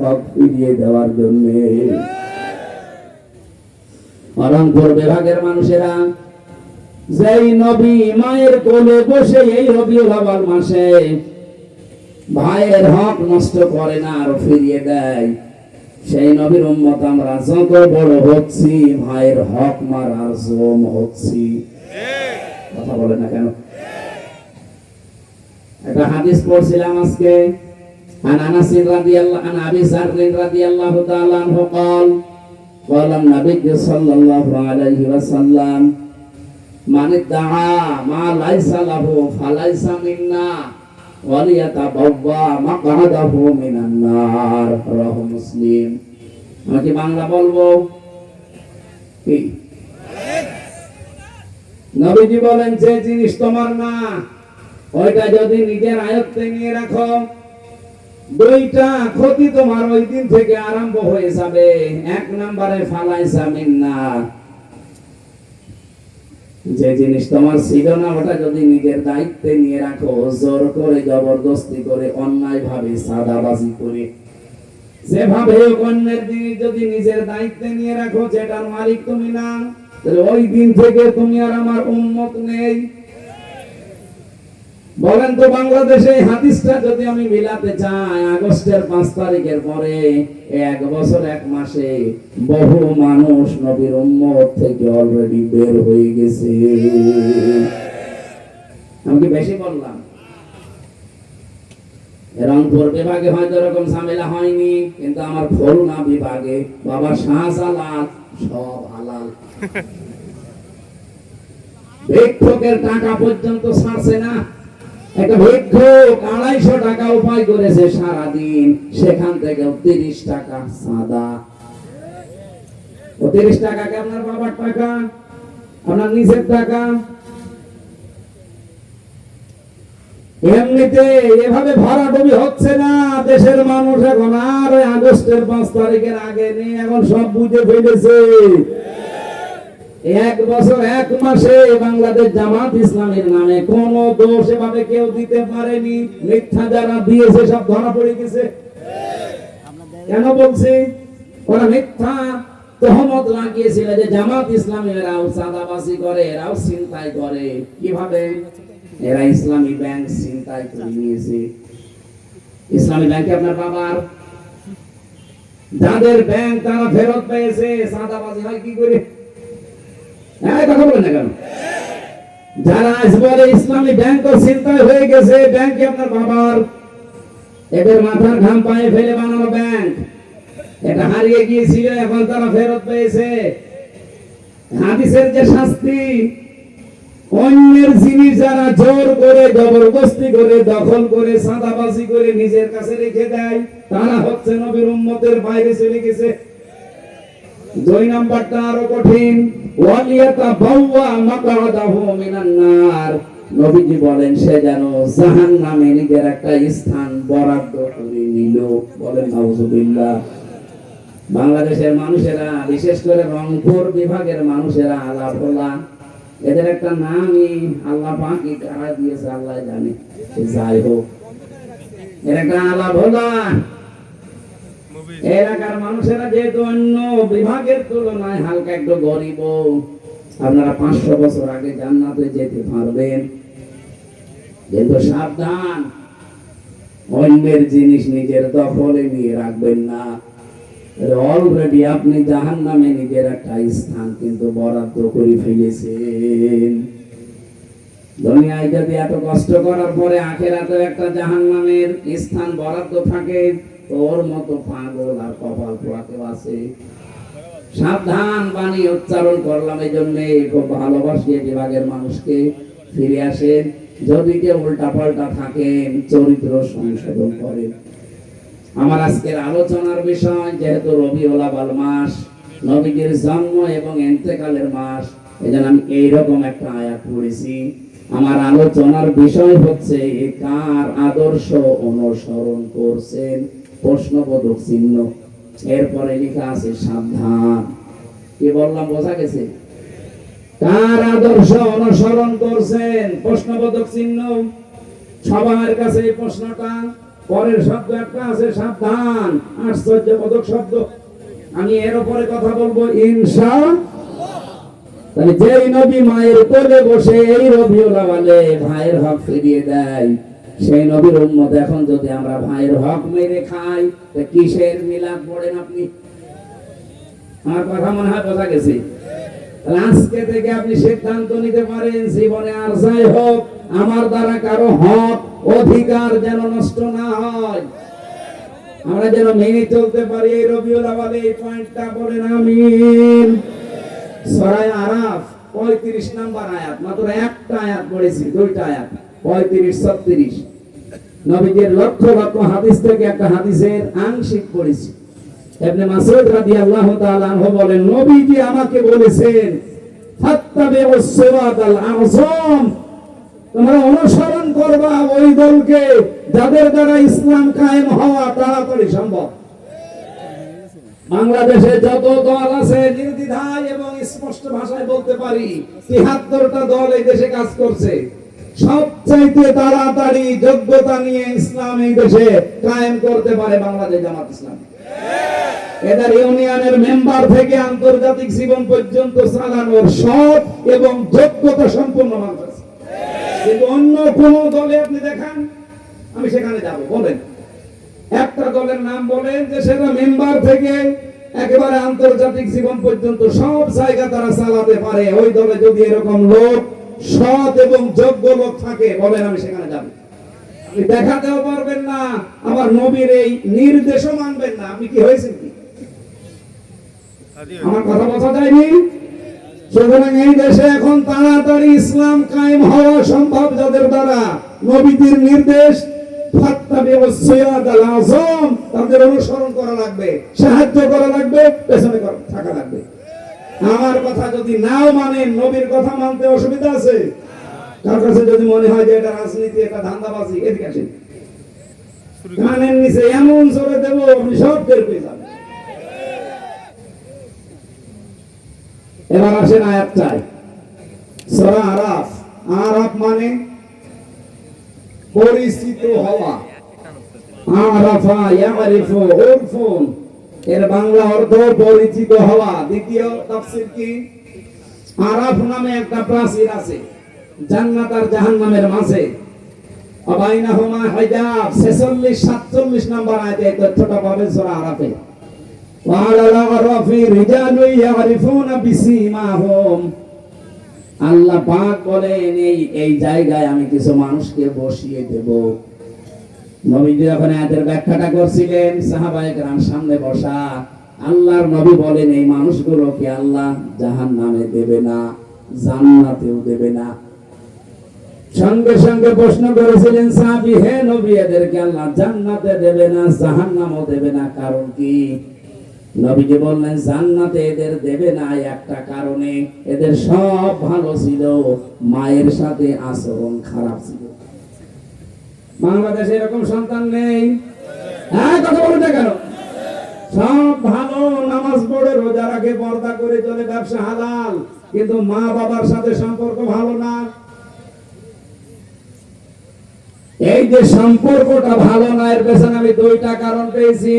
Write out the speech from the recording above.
হক ফিরিয়ে দেওয়ার জন্য। বিভাগের মানুষেরা। যেই নবী মায়ের কোলে বসে এই রবিউল আওয়াল মাসে ভাইয়ের হক নষ্ট করে না আর ফিরিয়ে দেয়। সেই নবীর উম্মত আমরা যত বড় হচ্ছি, ভাইয়ের হক মারার জম হচ্ছি। কথা বলে না কেন? একটা হাদিস পড়ছিলাম আজকে। عن انس رضي الله عن ابي ذر رضي الله تعالى عنه قال قال النبي صلى الله عليه وسلم من ادعى ما ليس له فليس منا وليتبوأ مقعده من النار رواه مسلم আমি কি বাংলা বলবো কি নবীজি বলেন যে জিনিস তোমার না ওইটা যদি নিজের আয়ত্তে নিয়ে রাখো দুইটা ক্ষতি তোমার ওই দিন থেকে আরম্ভ হয়ে যাবে। এক নম্বরে ফালাই জামিন না। যে জিনিস তোমার ছিল না, ওটা যদি নিজের দায়িত্বে নিয়ে রাখো, জোর করে, জবরদস্তি করে অন্যায় ভাবে সাদাবাজি করে। যেভাবে অন্যের জিনিস যদি নিজের দায়িত্বে নিয়ে রাখো, যেটার মালিক তুমি না, তাহলে ওই দিন থেকে তুমি আর আমার উন্মত নেই। বলেন তো বাংলাদেশে হাদিসটা যদি আমি মিলাতে চাই আগস্টের পাঁচ তারিখের পরে এক বছর এক মাসে বহু মানুষ নবীর উম্মত থেকে অলরেডি বের হয়ে গেছে। আমি কি বেশি বললাম? রংপুর বিভাগে হয়তো এরকম ঝামেলা হয়নি কিন্তু আমার খুলনা বিভাগে বাবা শাহজালাল সব হালাল। ভিক্ষকের টাকা পর্যন্ত ছাড়ছে না। একটা ভিক্ষুক আড়াইশো টাকা উপায় করেছে সারাদিন, সেখান থেকে তিরিশ টাকা সাদা। তিরিশ আপনার বাবার টাকা? আপনার নিজের টাকা? এমনিতে এভাবে ভরাডুবি হচ্ছে না, দেশের মানুষ এখন আর আগস্টের পাঁচ তারিখের আগে নেই, এখন সব বুঝে ফেলেছে। এক বছর, এক মাসে বাংলাদেশ জামাত ইসলামের নামে কোন দোষ এভাবে কেউ দিতে পারেনি। মিথ্যা যারা দিয়েছে, সব ধরা পড়ে গেছে। কেন বলছি? ওরা মিথ্যা তহমত লাগিয়েছিল যে জামাত ইসলামী এরাও চাঁদাবাজি করে, এরাও চিন্তাই করে। কীভাবে? এরা ইসলামী ব্যাংক করে নিয়েছে। ইসলামী ব্যাংকে আপনার বাবার? যাদের ব্যাংক তারা ফেরত পেয়েছে, চাঁদাবাজি হয় কি করে? যারা আজ ইসলামী ব্যাংক চিন্তায় হয়ে গেছে, ব্যাংক আপনার বাবার এদের মাথার ঘাম পায়ে ফেলে বানানো ব্যাংক। এটা হারিয়ে গিয়েছিল, এখন তারা ফেরত পেয়েছে। হাদিসের যে শাস্তি, অন্যের জিনিস যারা জোর করে, জবরদস্তি করে, দখল করে, সাদাবাজি করে নিজের কাছে রেখে দেয়, তারা হচ্ছে নবীর উম্মতের বাইরে চলে গেছে। দুই নাম্বারটা আরও কঠিন। ওয়ালিয়াতা মিনান নার। নবীজি বলেন, সে যেন নিজের একটা স্থান বরাদ্দ করে নিল। বলেন বাংলাদেশের মানুষেরা, বিশেষ করে রংপুর বিভাগের মানুষেরা আলাপ হলা এদের একটা নামই আল্লাহ পাকি কারা দিয়েছে, আল্লাহ জানে। যাই হোক। এর একটা আলাপ এলাকার মানুষেরা যেহেতু অন্য বিভাগের তুলনায় হালকা একটু গরিব, আপনারা পাঁচশো বছর আগে জান্নাতে যেতে পারবেন। কিন্তু সাবধান, অন্যের জিনিস নিজের দখলে নিয়ে রাখবেন না। অলরেডি আপনি জাহান নামে নিজের একটা স্থান কিন্তু বরাদ্দ করে ফেলেছেন। দুনিয়ায় যদি এত কষ্ট করার পরে আখেরাতে একটা জাহান নামের স্থান বরাদ্দ থাকে তোর মতো পাগল আর কপাল পোড়া কেউ আছে? সাবধান বাণী উচ্চারণ করলাম এই জন্য, খুব ভালোবাসি এই বিভাগের মানুষকে। ফিরে আসেন যদি কেউ উল্টা পাল্টা থাকেন চরিত্র সংশোধন করেন আমার আজকের আলোচনার বিষয়, যেহেতু রবিউল আবাল মাস, নবীজির জন্ম এবং এন্তেকালের মাস, এজন্য আমি এইরকম একটা আয়াত পড়েছি। আমার আলোচনার বিষয় হচ্ছে কার আদর্শ অনুসরণ করছেন? প্রশ্নবোধক চিহ্ন। এরপরে লেখা আছে সাবধান। কি বললাম, বোঝা গেছে? কার আদর্শ অনুসরণ করছেন? প্রশ্নবোধক চিহ্ন। সবার কাছে এই প্রশ্নটা, পরের শব্দ একটা আছে সাবধান। আশ্চর্যবোধক শব্দ। আমি এর উপরে কথা বলব ইনশা তাহলে যেই নবী মায়ের কোলে বসে এই রবিউলা বলে ভাইয়ের হক ফিরিয়ে দেয়। সেই নবীর উম্মত এখন যদি আমরা ভাইয়ের হক মেরে খাই কিসের মিলাদ পড়েন আপনি? আমার কথা মনে হয় বোঝা গেছে। আজকে থেকে আপনি সিদ্ধান্ত নিতে পারেন, জীবনে আর যাই হোক, আমার দ্বারা কারও হক, অধিকার যেন নষ্ট না হয়। আমরা যেন মেনে চলতে পারি, এই রবিউল আওয়ালে এই পয়েন্টটা বলেন, আমিন। সরাই আরাফ, পঁয়ত্রিশ নাম্বার আয়াত, মাত্র একটা আয়াত পড়েছি, দুইটা আয়াত, পঁয়ত্রিশ, ছত্রিশ। নবীজির লক্ষ লক্ষ হাদিস থেকে একটা হাদিসের আংশিক পড়েছি ইবনে মাসউদ রাদিয়াল্লাহু তাআলা আনহু বলেন, নবীজি আমাকে বলেছেন তোমরা অনুসরণ করবা ওই দলকে যাদের দ্বারা ইসলাম কায়েম হওয়া তাড়াতাড়ি সম্ভব। বাংলাদেশে যত দল আছে, নির্দ্বিধায় এবং স্পষ্ট ভাষায় বলতে পারি, তিহাত্তরটা দল এই দেশে কাজ করছে। সবচাইতে তাড়াতাড়ি যোগ্যতা নিয়ে ইসলাম দেশে কায়েম করতে পারে বাংলাদেশ জামাত ইসলাম। ইউনিয়নের মেম্বার থেকে আন্তর্জাতিক জীবন পর্যন্ত চালানোর সৎ এবং যোগ্যতা সম্পূর্ণ মানুষ আছে। কিন্তু অন্য কোন দলে আপনি দেখান, আমি সেখানে যাব, বলেন। একটা দলের নাম বলেন যে সেটা মেম্বার থেকে একেবারে আন্তর্জাতিক জীবন পর্যন্ত সব জায়গা তারা চালাতে পারে। ওই দলে যদি এরকম লোক সৎ এবং যোগ্য লোক থাকে, বলেন আমি সেখানে যাব। আপনি দেখাতেও পারবেন না আবার নবীর এই নির্দেশও মানবেন না। আপনি কি হয়েছেন কি? আমার কথা বোঝা যায়নি? সুতরাং এই দেশে এখন তাড়াতাড়ি ইসলাম কায়েম হওয়া সম্ভব যাদের দ্বারা নবীদের নির্দেশ তাদের অনুসরণ করা লাগবে, সাহায্য করা লাগবে, পেছনে থাকা লাগবে। আমার কথা যদি নাও মানেন, নবীর কথা মানতে অসুবিধা আছে। কার কাছে যদি মনে হয় যে এটা রাজনীতি, এটা ধান্দাবাজি, এদিকে আসেন। কানের নিচে এমন জোরে দেবো, আপনি সব টের পেয়ে যাবেন। এবার আসেন আয়াতটায়। সূরা আরাফ আরাফ মানে পরিচিত হওয়া। আরাফা ইয়ারিফু উরফুন এর বাংলা অর্থ পরিচিত হওয়া দ্বিতীয় তাফসির কি? আরাফ নামে একটা প্রাচীর আছে জান্নাত আর জাহান্নামের মাঝে। অবাইনাহুমা হিজাব 46 47 নাম্বার আয়াতে এই তথ্যটা পাবেন সূরা আরাফে। আল্লাহ পাক বলেন এই জায়গায় আমি কিছু মানুষকে বসিয়ে দেব। নবীজি যখন আয়াতের ব্যাখ্যাটা করছিলেন, সাহাবায়ে কেরাম সামনে বসা, আল্লাহর নবী বলেন, এই মানুষগুলোকে আল্লাহ জাহান নামে দেবে না? জান্নাতেও দেবে না? সঙ্গে সঙ্গে প্রশ্ন করেছিলেন সাহাবী, হে নবী এদেরকে আল্লাহ জান্নাতে দেবে না? জাহান্নামও দেবে না? কারণ কি? নবীজি বললেন, জান্নাতে এদের দেবে না একটা কারণে। এদের সব ভালো ছিল, মায়ের সাথে আচরণ খারাপ ছিল। বাংলাদেশে এরকম সন্তান নেই। হ্যাঁ কথা বলতে কেন? সব ভালো, নামাজ পড়ে, রোজা রাখে, পর্দা করে চলে, ব্যবসা হালাল। কিন্তু মা বাবার সাথে সম্পর্ক ভালো না। এই যে সম্পর্কটা ভালো না, এর পেছনে আমি দুইটা কারণ পেয়েছি।